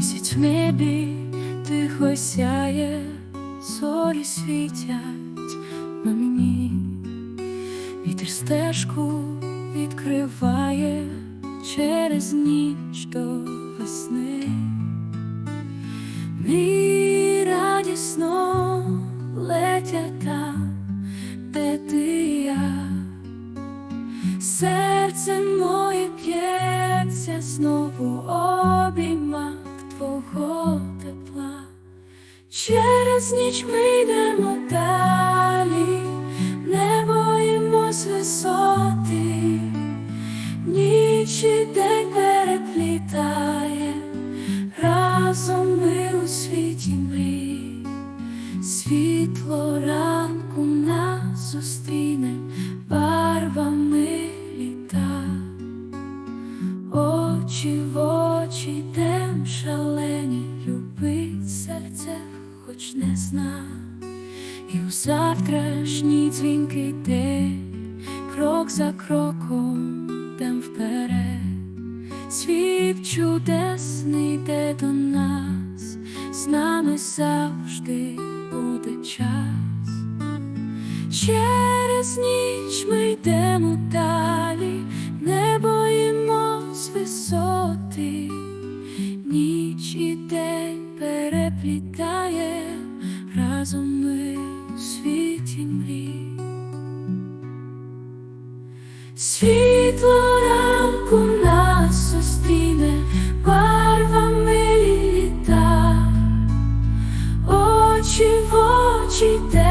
Місяць в небі тихо сяє, зорі світять на мені, вітер стежку відкриває через ніч до весни. Мій радісно летять там, де ти і я. Серце моє твого тепла. Через ніч ми йдемо далі, не боїмось висоти, ніч і день переплітає, разом ми у світі мрій, світло ранку нас зустріне барвами літа, очі в очі йдем шалені, хоч і у завтрашній дзвінкий день, крок за кроком йдем вперед, світ чудесний йде до нас, з нами завжди буде час. Через ніч ми йдемо далі, не боїмось висоти, ніч і день переплітає, разом ми у світі мрій, світло ранку нас зустріне барвами літа, очі в очі.